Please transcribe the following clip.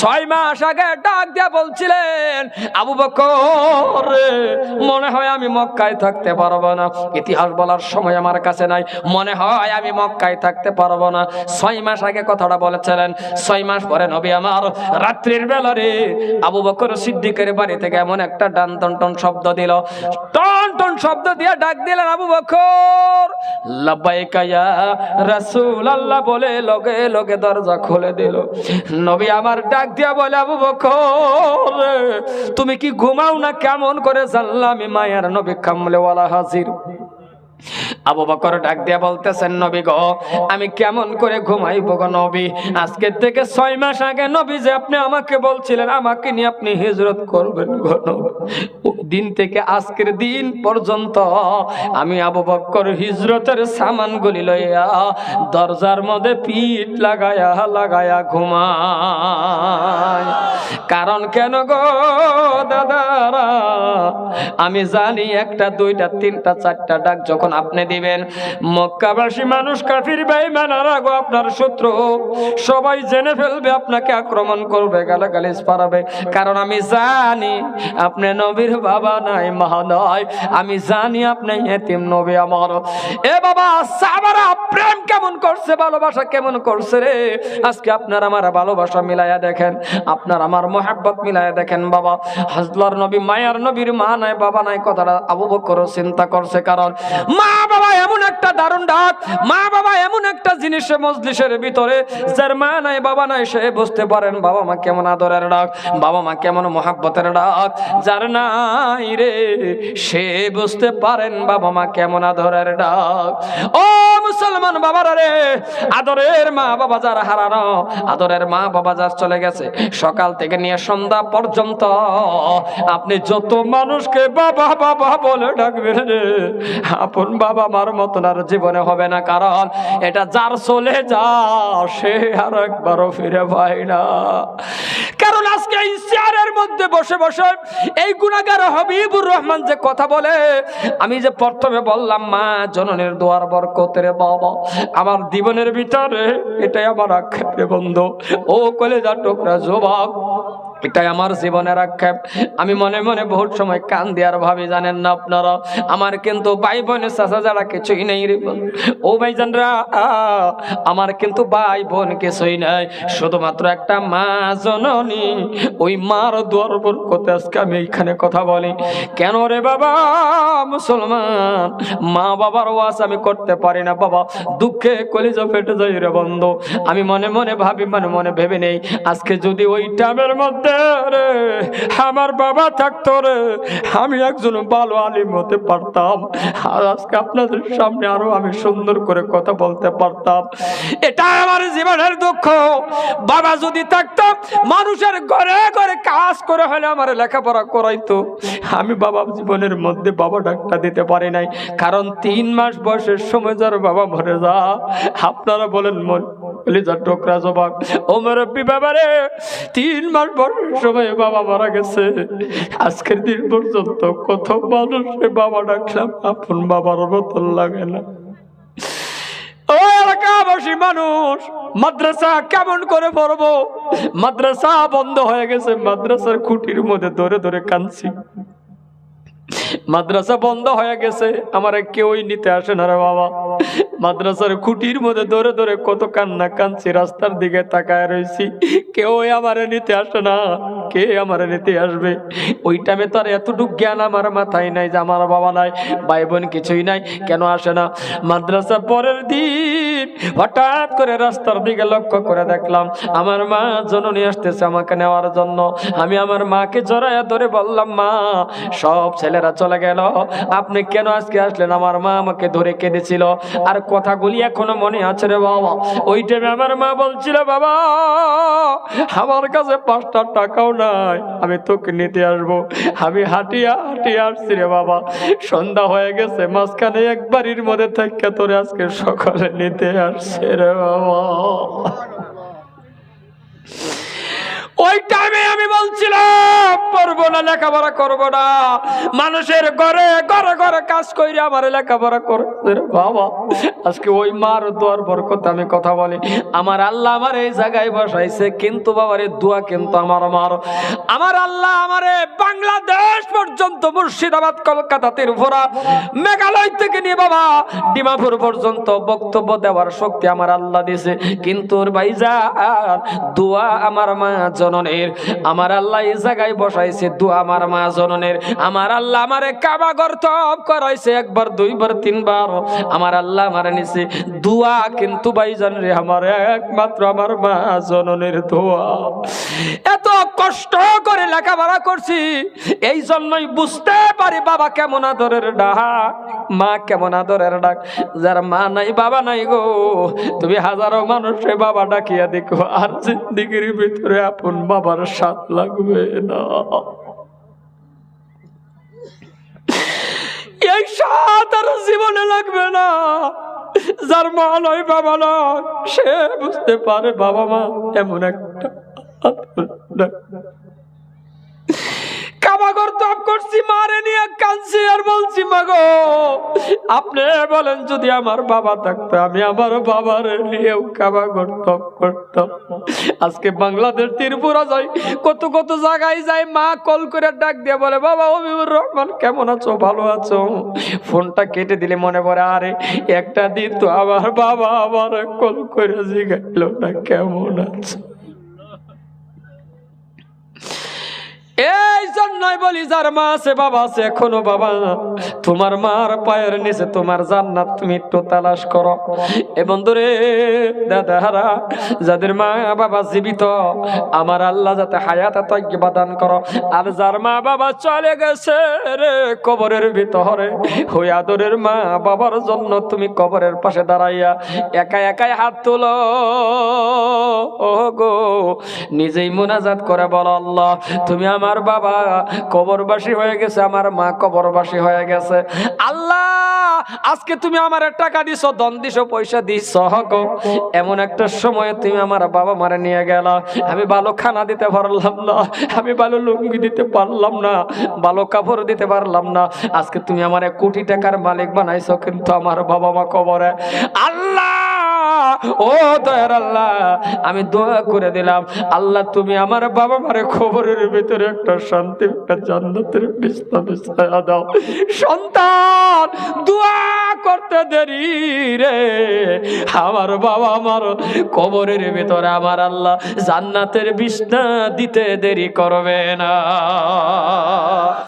ছয় মাস আগে ডাক দিয়া বলছিলেন, আবু বকর, মনে হয় আমি মক্কায় থাকতে পারব না। ইতিহাস বলার সময় আমার কাছে নাই। মনে হয় আমি মক্কায় থাকতে পারব না। ছয় মাস আগে কথাটা বলেছিলেন। ছয় মাস পরে নবী আমার রাত্রির বেলা রে আবু বকর সিদ্দিকের বাড়ি থেকে এমন একটা ডান টন টন শব্দ দিল। টন টন শব্দ দিয়ে ডাক দিলেন আবু বকর। লাব্বাইকা ইয়া রাসূল আল্লাহ বলে, লগে লগে দরজা খুলে দিল। নবী আমার ডাক দিয়া বলে, আবু বকর, তুমি কি ঘুমাও না? কেমন করে জানলাম মায়ের নবী কামলে ওয়ালা হাজির। আবু বকর ডাক দিয়া বলতেছেন, নবী গো, আমি কেমন করে ঘুমাইব গো নবী? আজকে থেকে ছয় মাস আগে নবী যে আপনি আমাকে বলছিলেন, আমাকে নিয়ে আপনি হিজরত করবেন গো। দিন থেকে আজকের দিন পর্যন্ত আমি আবু বকর হিজরতের সামানগুলি লইয়া দরজার মধ্যে পিঠ লাগায়া লাগায়া ঘুমাই। কারণ কেন গো দাদারা? আমি জানি একটা, দুইটা, তিনটা, চারটা ডাক যখন আপনি দিবেন, মক্কাবাসী মানুষ, কাফির ভাই মানারা গো আপনার শত্রু, সবাই জেনে ফেলবে, আপনাকে আক্রমণ করবে, গালাগালিজ পারাবে কারণ আমি জানি, আপনি নবীর বাবা নাই মা নয়। আমি জানি আপনি এতিম নবী আমার। এ বাবা সাবারা প্রেম কেমন করছে, ভালোবাসা কেমন করছে রে? আজকে আপনার আমার ভালোবাসা মিলাইয়া দেখেন, আপনার আমার মোহাব্বত মিলাইয়া দেখেন বাবা। হাজলার নবী, মায়ার নবীর মা নাই, বাবা নাই, কথাটা আবু বকর চিন্তা করছে। কারণ মা বাবা এমন একটা দারুণ ডাক। মা বাবা এমন একটা জিনিসের মজলিসের ভিতরে, যার মা নাই, বাবা নাই, সে বুঝতে পারেন বাবা মা কেমন আদরের ডাক, বাবা মা কেমন মহাব্বতের ডাক। যার নাই রে, সে বুঝতে পারেন বাবা মা কেমন আদরের ডাক। ও মুসলমান বাবারা রে, আদরের মা বাবা যারা হারানো, আদরের মা বাবা যার চলে গেছে, সকাল থেকে নিয়ে সন্ধ্যা পর্যন্ত আপনি যত মানুষকে বাবা বাবা বলে ডাকবেন রে, আপন বাবা মার মতন আর জীবনে হবে না, কারণ এটা যার চলে যা, সে আর একবারও ফিরে পায় না। কারণ আজকে এই চেয়ারের মধ্যে বসে বসে এই গুণাগার হবিবুর রহমান যে কথা বলে, আমি যে প্রথমে বললাম, মা, জননের দোয়ার বরকতের বাবা, আমার জীবনের ভিতরে এটাই আমার আক্ষেপে বন্ধু। ও কলেজা টোকরা জবাব এটাই আমার জীবনের আক্ষেপ। আমি মনে মনে বহুত সময় কান দেওয়ার ভাবি জানেন না আপনারা? আমার কিন্তু ভাই বোনের চাষা যারা কিছুই নেই রে। ও ভাইজানরা আ, আমার কিন্তু ভাই বোন কিছুই নাই। শুধুমাত্র একটা মা জননী। ওই মার দুয়ার বরকতে আজকে আমি এইখানে কথা বলি। কেন রে বাবা মুসলমান? মা বাবার ওয়াজ আমি করতে পারি না বাবা। দুঃখে কলিজা ফেটে যাই রে বন্ধু। আমি মনে মনে ভাবি মনে মনে ভেবে নেই। আজকে যদি ওই টাইমের মধ্যে রে আমার বাবা থাকতো রে, আমি একজন ভালো আলিম হতে পারতাম। আর আজকে আপনাদের সামনে আরও আমি সুন্দর করে কথা বলতে পারতাম। এটা আমার জীবনের দুঃখ। বাবা যদি থাকতো, মানুষের ঘরে ঘরে কাজ করে হলে আমার লেখাপড়া করাইতো। আমি বাবা জীবনের মধ্যে বাবা ডাক্তার দিতে পারি নাই। কারণ তিন মাস বয়সের সময় যার বাবা মরে যা, আপনারা বলেন মন টোকরা জবাব। ও মুরব্বী বাবা তিন মাস বয়সের সময় বাবা মারা গেছে। আজকের দিন পর্যন্ত কত মানুষে বাবা ডাকলাম, আপন বাবার মতন লাগে না। এলাকাবাসী মানুষ, মাদ্রাসা কেমন করে পড়ব? মাদ্রাসা বন্ধ হয়ে গেছে, মাদ্রাসার খুঁটির মধ্যে ধরে ধরে কাঁদছি। মাদ্রাসা বন্ধ হয়ে গেছে, আমার কেউই নিতে আসে না রে বাবা। মাদ্রাসার খুঁটির মধ্যে ধরে ধরে কত কান্না কাঁদছি, রাস্তার দিকে তাকায় রয়েছি কেউ আমারে নিতে আসে না, কে আমারে নিতে আসবে? ওই টাইমে তো আর এতটুকু জ্ঞান আমার মাথায় নাই যে আমার বাবা নাই, ভাই বোন কিছুই নাই, কেন আসে না? মাদ্রাসা পরের দিন হঠাৎ করে রাস্তার দিকে লক্ষ্য করে দেখলাম আমার মা জননী আসতেছে আমাকে নেওয়ার জন্য। আমি আমার মাকে জড়াইয়া ধরে বললাম, মা, সব ছেলেরা চলে গেল। আপনি কেন আজকে আসলেন? আমার মা আমাকে ধরে কেঁদেছিল। আর কথাগুলি এখনও মনে আছে রে বাবা। ওই টাইমে আমার মা বলছিল, বাবা, আমার কাছে পাঁচটা টাকাও নাই। আমি তোকে নিতে আসব। আমি হাঁটিয়া হাঁটিয়া আসছি রে বাবা। সন্ধ্যা হয়ে গেছে, মাঝখানে এক বাড়ির মধ্যে থেকে তোরে আজকে সকালে নিতে আসছে রে বাবা। ওই টাইমে আমি বলছিলাম পড়ব না, লেখাপড়া করব না। মানুষের ঘরে ঘরে ঘরে কাজ করে আমার লেখাপড়া করছে রে বাবা। আজকে ওই মার দোয়ার বরকত আমি কথা বলি। আমার আল্লাহ আমার এই জায়গায় বসাইছে, কিন্তু বাবারে দোয়া কিন্তু আমার মার। আমার আল্লাহ আমারে বাংলাদেশ পর্যন্ত মুর্শিদাবাদ, কলকাতা, ত্রিপুরা, মেঘালয় থেকে নিয়ে বাবা, ডিমাপুর পর্যন্ত বক্তব্য দেওয়ার শক্তি আমার আল্লাহ দিয়েছে। কিন্তু ওর ভাইজান, দোয়া আমার মা জননের। আমার আল্লাহ এই জায়গায় বসাইছে দোয়া আমার মা জননের। আমার আল্লাহ আমারে কাবা গর্তব করাইছে, একবার, দুইবার, তিনবার। আমার আল্লাহ আমার নিছে দোয়া কিন্তু ভাইজান রে, আমার একমাত্র আমার মা জননের দোয়া। এত কষ্ট করে লেখাপড়া করছি এই জন্যই বুঝতে পারি বাবা কেমন আদরের ডাক। মা কেমন আদরের ডাক? যার মা নাই, বাবা নাই গো। তুমি হাজারো মানুষে বাবা ডাকিয়া দেখো, আর জিন্দিগির ভিতরে আপন বাবার স্বাদ লাগবে না। এই স্বাদ আর জীবনে লাগবে না। যার মা নয় বাবা নয় সে বুঝতে পারে বাবা মা এমন একটা আদর ডাক। কাবাগর তপ করছি, মারে নিয়ে কাঁদছি আর বলছি, মাগো, আপনি বলেন যদি আমার বাবা থাকতো, আমি আমার বাবার নিয়েও কাবা তপ করতাম। আজকে বাংলাদেশ, ত্রিপুরা যাই, কত কত জায়গায় যাই, মা কল করে ডাক দিয়ে বলে, বাবা অবিবুর রহমান, কেমন আছো? ভালো আছো? ফোনটা কেটে দিলে মনে পড়ে, আরে, একটা দিন তো আমার বাবা আমার কল করে জিগাইল না, কেমন আছো? জন্যই বলি, যার মা আছে, বাবা আছে, এখনও বাবা তোমার মার পায়ের নিচে তোমার জান্নাত, তুমি একটু তালাশ করো। এ বন্ধুরে দাদাহারা, যাদের মা বাবা জীবিত, আমার আল্লাহ যাতে হায়াত তৈবা দান করো। আর যার মা বাবা চলে গেছে রে, কবরের ভিতরে হই আদরের মা বাবার জন্য তুমি কবরের পাশে দাঁড়াইয়া একা একাই হাত তুলো। ও গো নিজেই মুনাজাত করে বলো আল্লাহ, তুমি আমার বাবা কবরবাসী হয়ে গেছে, আমার মা কবরবাসী হয়ে গেছে। আল্লাহ, আজকে তুমি আমার টাকা দিছো দন দিছো, পয়সা দিছ গো এমন একটা সময় তুমি আমার বাবা মারে নিয়ে গেল। আমি ভালো খানা দিতে পারলাম না, আমি ভালো লুঙ্গি দিতে পারলাম না, ভালো কাপড় দিতে পারলাম না। আজকে তুমি আমার কোটি টাকার মালিক বানাইছো কিন্তু আমার বাবা মা কবরে। আল্লাহ ও দয়ার আল্লাহ, আমি দোয়া করে দিলাম। আল্লাহ, তুমি আমার বাবা মারে খবরের ভিতরে একটা শান্তি, একটা জান্নাতের দাও। সন্তান, দোয়া করতে দেরি রে। আমার বাবা আমার কবরের ভিতরে, আমার আল্লাহ জান্নাতের বিস্তা দিতে দেরি করবে না।